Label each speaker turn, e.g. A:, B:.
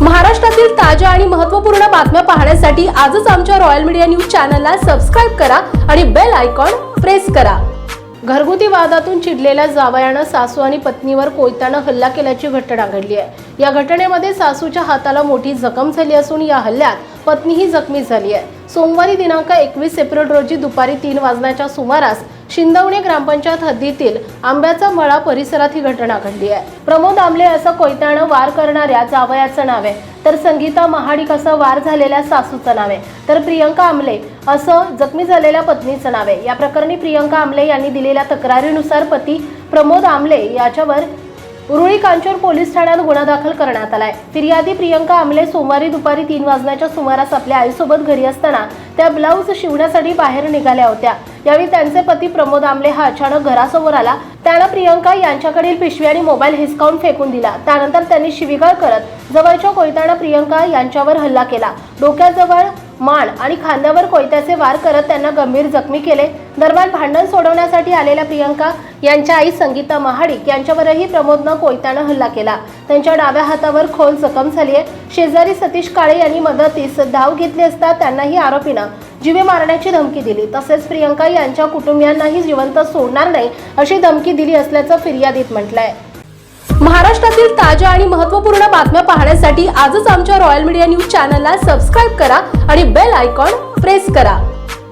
A: महाराष्ट्रातील ताज्या आणि महत्त्वपूर्ण बातम्या पाहण्यासाठी आजच आमच्या रॉयल मीडिया न्यूज चॅनलला सबस्क्राईब करा आणि बेल आयकॉन प्रेस करा. घरगुती वादातून चिडलेल्या जावयानं सासू आणि पत्नीवर कोयत्यानं हल्ला केल्याची घटना घडली आहे. या घटनेमध्ये सासूच्या हाताला मोठी जखम झाली असून या हल्ल्यात पत्नीही जखमी झाली आहे. सोमवारी दिनांक एकवीस एप्रिल रोजी दुपारी तीन वाजण्याच्या सुमारास शिंदवणे ग्रामपंचायत हद्दीतील आंब्याचा मळा परिसरात ही घटना घडली आहे. प्रमोद आमले असं कोयत्यानं वार करणाऱ्या जावयाचं नाव आहे. तर संगीता महाडिक असं वार झालेल्या सासूचं नाव आहे. तर प्रियंका आमले असं जखमी झालेल्या पत्नीचं नाव आहे. या प्रकरणी प्रियंका आमले यांनी दिलेल्या तक्रारीनुसार पती प्रमोद आमले याच्यावर उरुळी कांचोर पोलीस ठाण्यात गुन्हा दाखल करण्यात आलाय. फिर्यादी प्रियंका आमले सोमवारी दुपारी तीन वाजण्याच्या सुमारास आपल्या आईसोबत घरी असताना त्या ब्लाऊज शिवण्यासाठी बाहेर निघाल्या होत्या. यावेळी त्यांचे पती प्रमोद आमले हा अचानक घरासमोर आला. त्यानं प्रियंका यांच्याकडील पिशवी आणि मोबाईल हिसकावून फेकून दिला. त्यानंतर त्यांनी शिवीगाळ करत जवळच्या कोयत्यानं प्रियंका यांच्यावर हल्ला केला. डोक्याजवळ मान आणि खांद्यावर कोयत्याचे वार करत त्यांना गंभीर जखमी केले. दरम्यान भांडण सोडवण्यासाठी आलेल्या प्रियंका यांच्या आई संगीता महाडिक यांच्यावरही प्रमोदनं कोयत्यानं हल्ला केला. त्यांच्या डाव्या हातावर खोल जखम झाली आहे शेजारी सतीश काळे यांनी मदतीस धाव घेतली असता त्यांनाही आरोपीनं जीवे मारण्याची धमकी दिली. तसेच प्रियंका यांच्या कुटुंबियांनाही जिवंत सोडणार नाही अशी धमकी दिली असल्याचं फिर्यादीत म्हटलंय. महाराष्ट्रातील ताज्या आणि महत्त्वपूर्ण बातम्या पाहण्यासाठी आजच आमच्या रॉयल मीडिया न्यूज चॅनलला सबस्क्राईब करा आणि बेल आयकॉन प्रेस करा.